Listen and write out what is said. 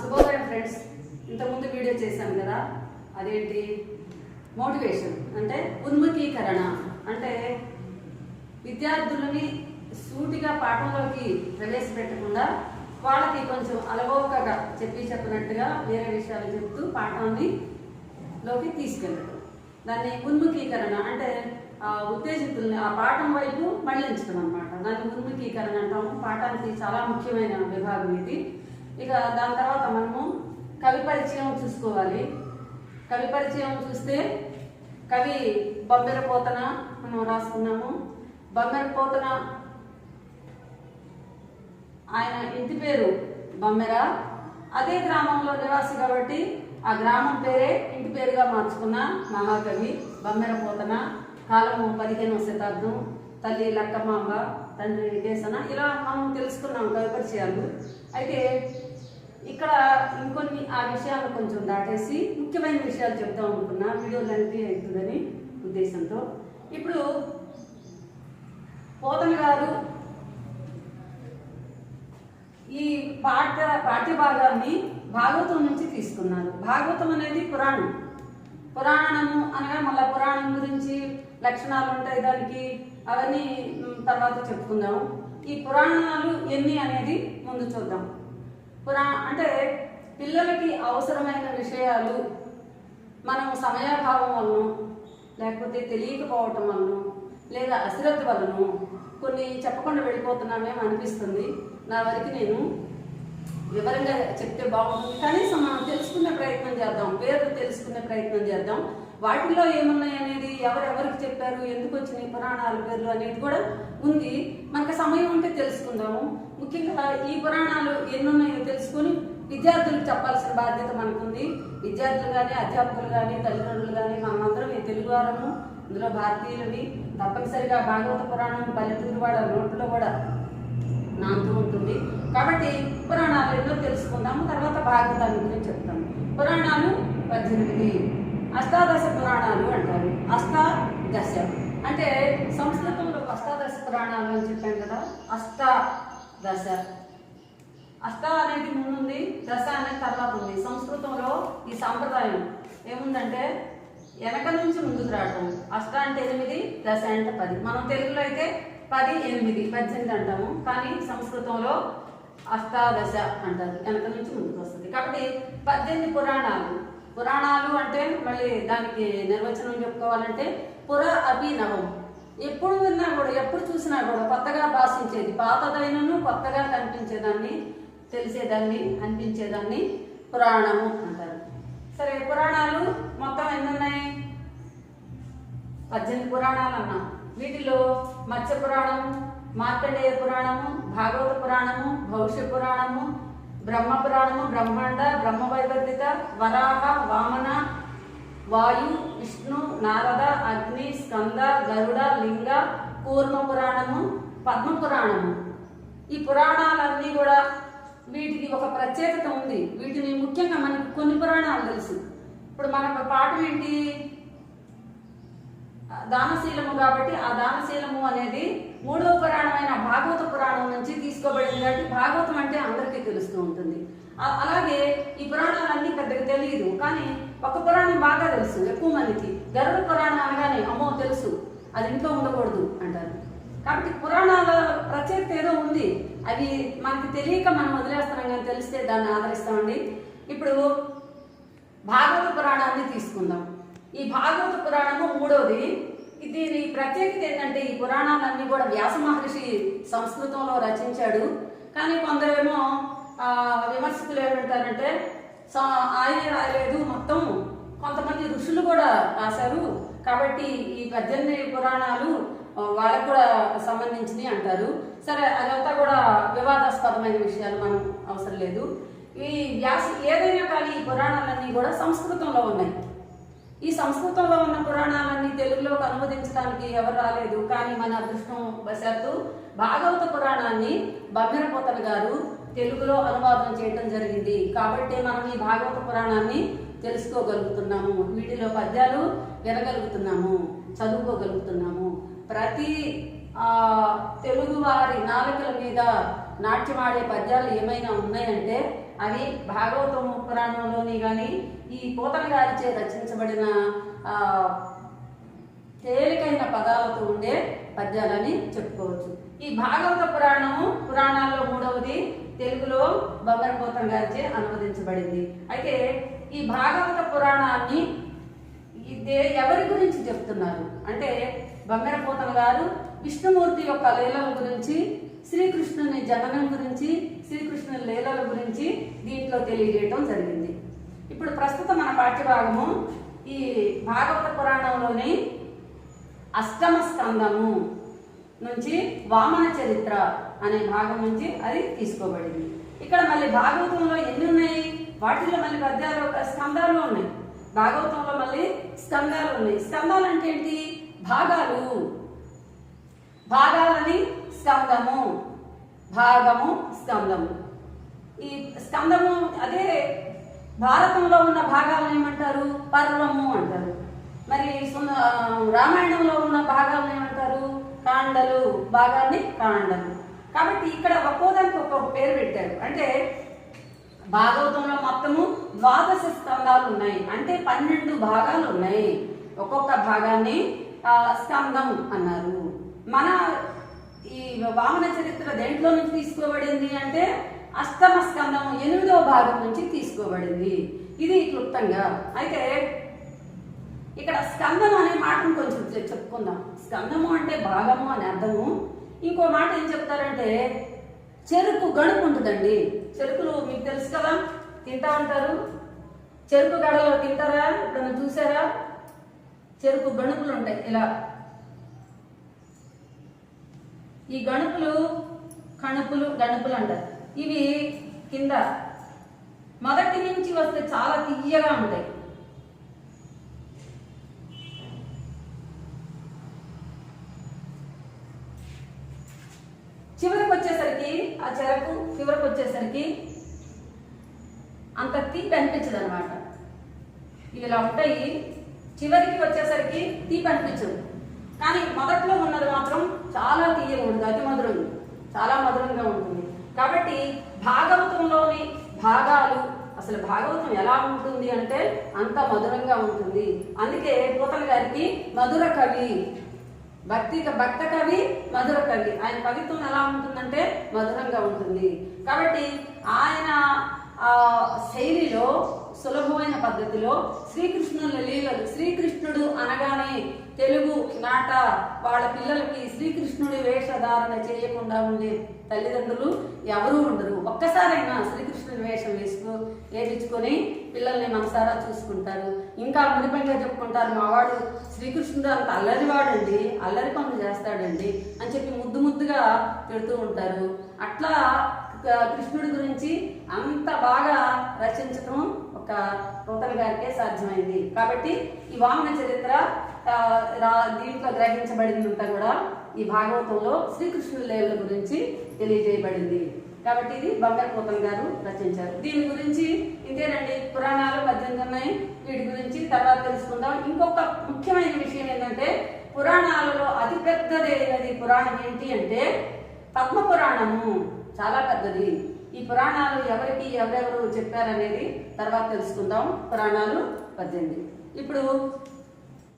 శుభోదయం ఫ్రెండ్స్ ఇంతకుముందు వీడియో చేశాను కదా అదేంటి? మోటివేషన్ అంటే ఉన్ముఖీకరణ అంటే విద్యార్థులని సూటిగా పాఠంలోకి ప్రవేశపెట్టకుండా వాళ్ళకి కొంచెం అలవోకగా చెప్పి చెప్పినట్టుగా వేరే విషయాలు చెప్తూ పాఠాన్ని లోకి తీసుకెళ్ళడం దాన్ని ఉన్ముఖీకరణ అంటే ఆ ఉత్తేజితుల్ని ఆ పాఠం వైపు మళ్ళించడం అనమాట దాన్ని ఉన్ముఖీకరణ అంటాము. పాఠానికి చాలా ముఖ్యమైన విభాగం ఇది. ఇక దాని తర్వాత మనము కవి పరిచయం చూసుకోవాలి. కవి పరిచయం చూస్తే కవి బొమ్మెర పోతన మనం రాసుకున్నాము. బొమ్మెర పోతన ఆయన ఇంటి పేరు బొమ్మెర అదే గ్రామంలో నివాసి కాబట్టి ఆ గ్రామం పేరే ఇంటి పేరుగా మార్చుకున్న మహాకవి బొమ్మెర పోతన. కాలము పదిహేనవ శతాబ్దం. తల్లి లక్కమాంబ తండ్రి వికేసన ఇలా మనం తెలుసుకున్నాం కవి పరిచయాలు. అయితే ఇక్కడ ఇంకొన్ని ఆ విషయాలు కొంచెం దాటేసి ముఖ్యమైన విషయాలు చెప్తాం అనుకున్నా. వీడియో లెంతీ అవుతుందని ఉద్దేశంతో. ఇప్పుడు పోతన గారు ఈ పాఠ పాఠ్య భాగాన్ని భాగవతం నుంచి తీసుకున్నారు. భాగవతం అనేది పురాణం. పురాణము అనగా మళ్ళీ పురాణం గురించి లక్షణాలు ఉంటాయి దానికి. అవన్నీ తర్వాత చెప్పుకుందాం. ఈ పురాణాలు ఎన్ని అనేది ముందు చూద్దాం. పురా అంటే పిల్లలకి అవసరమైన విషయాలు మనం సమయాభావం వలన లేకపోతే తెలియకపోవటం వలన లేదా అశ్రద్ధ వలన కొన్ని చెప్పకుండా వెళ్ళిపోతున్నామేమో అనిపిస్తుంది. నా వరకు నేను వివరంగా చెప్తే బాగుంటుంది. కనీసం మనం తెలుసుకునే ప్రయత్నం చేద్దాం పేర్లు తెలుసుకునే ప్రయత్నం చేద్దాం. వాటిల్లో ఏమున్నాయి అనేది ఎవరెవరికి చెప్పారు ఎందుకు వచ్చినాయి పురాణాల పేర్లు అనేది కూడా ఉంది. మనకు సమయం ఉంటే తెలుసుకుందాము. ముఖ్యంగా ఈ పురాణాలు ఎన్నున్నాయో తెలుసుకుని తెలుసుకొని విద్యార్థులకు చెప్పాల్సిన బాధ్యత మనకుంది. విద్యార్థులు కానీ అధ్యాపకులు కానీ తల్లిదండ్రులు కానీ మనమందరం ఈ తెలుగు వారము ఇందులో భారతీయులని తప్పనిసరిగా భాగవత పురాణం పల్లెటూరు వాడ నోట్లో కూడా నాంతూ ఉంటుంది. కాబట్టి పురాణాలు ఎన్నో తెలుసుకుందాము. తర్వాత భాగవతాన్ని గురించి చెప్తాము. పురాణాలు పద్దెనిమిది. అష్టాదశ పురాణాలు అంటారు. అష్టాదశ. అంటే సంస్కృతంలో అష్టాదశ పురాణాలు అని చెప్పాను కదా. అష్ట దశ. అష్ట అనేది ముందుంది దశ అనేది తర్వాత ఉంది. సంస్కృతంలో ఈ సాంప్రదాయం ఏముందంటే వెనక నుంచి ముందుకు రావటం. అష్ట అంటే ఎనిమిది దశ అంటే పది. మనం తెలుగులో అయితే పది ఎనిమిది పద్దెనిమిది అంటాము. కానీ సంస్కృతంలో అష్టాదశ అంటారు. వెనక నుంచి ముందుకు వస్తుంది. కాబట్టి పద్దెనిమిది పురాణాలు. పురాణాలు అంటే మళ్ళీ దానికి నిర్వచనం చెప్పుకోవాలంటే పుర అభినవం. ఎప్పుడు విన్నా కూడా ఎప్పుడు చూసినా కూడా కొత్తగా భాషించేది పాతదైనను కొత్తగా కనిపించేదాన్ని తెలిసేదాన్ని అనిపించేదాన్ని పురాణము అంటారు. సరే పురాణాలు మొత్తం ఎన్నున్నాయి? పద్దెనిమిది పురాణాలు అన్నాం. వీటిలో మత్స్య పురాణము మార్కండేయ పురాణము భాగవత పురాణము భవిష్య పురాణము బ్రహ్మ పురాణము బ్రహ్మాండ బ్రహ్మ వైవర్ధిత వరాహ వామన వాయు విష్ణు నారద అగ్ని స్కంద గరుడ లింగ కూర్మ పురాణము పద్మ పురాణము. ఈ పురాణాలన్నీ కూడా వీటికి ఒక ప్రత్యేకత ఉంది. వీటిని ముఖ్యంగా మనకి కొన్ని పురాణాలు తెలుసు. ఇప్పుడు మనకు పాఠం ఏంటి? దానశీలము కాబట్టి ఆ దానశీలము అనేది మూడవ పురాణమైన భాగవత పురాణం నుంచి తీసుకోబడింది కాబట్టి భాగవతం అంటే అందరికీ తెలుస్తూ ఉంటుంది. అలాగే ఈ పురాణాలన్నీ పెద్దగా తెలియదు. కానీ ఒక పురాణం బాగా తెలుసు ఎక్కువ మందికి. గరుడ పురాణం అనగానే అమ్మో తెలుసు. అది ఇంట్లో ఉండకూడదు అంటారు. కాబట్టి పురాణాల ప్రత్యేకత ఏదో ఉంది. అవి మనకి తెలియక మనం వదిలేస్తున్నాం కానీ తెలిస్తే దాన్ని ఆదరిస్తామండి. ఇప్పుడు భాగవత పురాణాన్ని తీసుకుందాం. ఈ భాగవత పురాణము మూడోది. దీని ప్రత్యేకత ఏంటంటే ఈ పురాణాలన్నీ కూడా వ్యాస మహర్షి సంస్కృతంలో రచించాడు. కానీ కొందరేమో విమర్శకులు ఏమంటారంటే స- ఆయనే రాయలేదు మొత్తం కొంతమంది ఋషులు కూడా రాశారు. కాబట్టి ఈ పద్దెనిమిది పురాణాలు వాళ్ళకు కూడా సంబంధించినవి అంటారు. సరే అదంతా కూడా వివాదాస్పదమైన విషయాలు మనం అవసరం లేదు. ఈ వ్యాస ఏదైనా కానీ ఈ పురాణాలన్నీ కూడా సంస్కృతంలో ఉన్నాయి. ఈ సంస్కృతంలో ఉన్న పురాణాలన్నీ తెలుగులోకి అనువదించడానికి ఎవరు రాలేదు. కానీ మన అదృష్టం వశాత్తు భాగవత పురాణాన్ని బమ్మెరపోతన గారు తెలుగులో అనువాదం చేయడం జరిగింది. కాబట్టి మనం ఈ భాగవత పురాణాన్ని తెలుసుకోగలుగుతున్నాము. వీటిలో పద్యాలు వినగలుగుతున్నాము చదువుకోగలుగుతున్నాము. ప్రతి తెలుగువారి నాలుకల మీద నాట్యమాడే పద్యాలు ఏమైనా ఉన్నాయంటే అవి భాగవతం పురాణంలోని కానీ ఈ పూతల గారిచే రచించబడిన తేలికైన పదాలతో ఉండే పద్యాలని చెప్పుకోవచ్చు. ఈ భాగవత పురాణము పురాణాల్లో మూడవది తెలుగులో బొమ్మరపోతం గారిచే అనువదించబడింది. అయితే ఈ భాగవత పురాణాన్ని ఎవరి గురించి చెప్తున్నారు? అంటే బొమ్మెరపోతన గారు విష్ణుమూర్తి యొక్క లీలల గురించి శ్రీకృష్ణుని జననం గురించి శ్రీకృష్ణుని లీలల గురించి దీంట్లో తెలియజేయటం జరిగింది. ఇప్పుడు ప్రస్తుతం మన పాఠ్యభాగము ఈ భాగవత పురాణంలోని అష్టమ స్కందము నుంచి వామన చరిత్ర అనే భాగం నుంచి అది తీసుకోబడింది. ఇక్కడ మళ్ళీ భాగవతంలో ఎన్ని వాటిలో మళ్ళీ పద్యాలు ఒక స్కందాలు ఉన్నాయి. భాగవతంలో మళ్ళీ స్కందాలు ఉన్నాయి. స్కందాలు అంటే ఏంటి? భాగాలు. భాగాలని స్కందము. భాగము స్కందము. ఈ స్కందము అదే భారతంలో ఉన్న భాగాలను ఏమంటారు? పర్వము అంటారు. మరి సున్న- రామాయణంలో ఉన్న భాగాలను ఏమంటారు? కాండలు. భాగాన్ని కాండలు. కాబట్టి ఇక్కడ ఒక్కోదానికి ఒక్కొక్క పేరు పెట్టారు. అంటే భాగవతంలో మొత్తము ద్వాదశ స్కందాలు ఉన్నాయి. అంటే పన్నెండు భాగాలు ఉన్నాయి. ఒక్కొక్క భాగాన్ని ఆ, స్కందం అన్నారు. మన ఈ వామన చరిత్ర దేంట్లో నుంచి తీసుకోబడింది అంటే అష్టమ స్కందము ఎనిమిదో భాగం నుంచి తీసుకోబడింది. ఇది క్లుప్తంగా. అయితే ఇక్కడ స్కందం అనే మాటను కొంచెం చెప్పుకుందాం. స్కందము అంటే భాగము అని అర్థము. ఇంకో మాట ఏం చెప్తారంటే చెరుకు గణుపు ఉంటుందండి చెరుకులు మీకు తెలుసు కదా? తింటా ఉంటారు. చెరుకు గడలో తింటారా? ఎప్పుడైనా చూసారా? చెరుకు గణుపులు ఉంటాయి ఇలా. ఈ గణుపులు కణుపులు గణుపులు అంటారు. ఇవి కింద మొదటి నుంచి వస్తే చాలా తీయగా ఉంటాయి చివరికి వచ్చేసరికి ఆ చెరకు చివరకు వచ్చేసరికి అంత తీపి అనిపించదు అనమాట ఇలా ఉంటాయి. చివరికి వచ్చేసరికి తీపి అనిపించదు. కానీ మొదట్లో ఉన్నది మాత్రం చాలా తీయగా ఉంటుంది అతి మధురం చాలా మధురంగా ఉంటుంది. కాబట్టి భాగవతంలోని భాగాలు అసలు భాగవతం ఎలా ఉంటుంది అంటే అంత మధురంగా ఉంటుంది. అందుకే పూతల గారికి మధుర కవి భక్తి భక్త కవి మధుర కవి. ఆయన కవిత్వం ఎలా ఉంటుందంటే మధురంగా ఉంటుంది. కాబట్టి ఆయన శైలిలో సులభమైన పద్ధతిలో శ్రీకృష్ణుల లీలలు శ్రీకృష్ణుడు అనగానే తెలుగు నాట వాళ్ళ పిల్లలకి శ్రీకృష్ణుడి వేషధారణ చేయకుండా ఉండే తల్లిదండ్రులు ఎవరూ ఉండరు. ఒక్కసారైనా శ్రీకృష్ణుడి వేషం వేసుకో వేయించుకొని పిల్లల్ని మనసారా చూసుకుంటారు. ఇంకా మురిపంగా చెప్పుకుంటారు మావాడు శ్రీకృష్ణుడు అంత అల్లరివాడండి అల్లరి పనులు చేస్తాడండి అని చెప్పి ముద్దు ముద్దుగా పెడుతూ ఉంటారు. అట్లా కృష్ణుడి గురించి అంత బాగా రచించడం ఒక పోతన గారికే సాధ్యమైంది. కాబట్టి ఈ వామన చరిత్ర దీంట్లో గ్రహించబడిందంతా కూడా ఈ భాగవతంలో శ్రీకృష్ణుడి లేవుల గురించి తెలియజేయబడింది. కాబట్టి ఇది బంగారు పోతన్ గారు రచించారు. దీని గురించి ఇంతేనండి పురాణాలు పద్దెనిమిది ఉన్నాయి. వీటి గురించి తర్వాత తెలుసుకుందాం. ఇంకొక ముఖ్యమైన విషయం ఏంటంటే పురాణాలలో అతి పెద్దదైనది పురాణం ఏంటి అంటే పద్మ పురాణము చాలా పెద్దది. ఈ పురాణాలు ఎవరికి ఎవరెవరు చెప్పారనేది తర్వాత తెలుసుకుందాం. పురాణాలు పద్దెనిమిది. ఇప్పుడు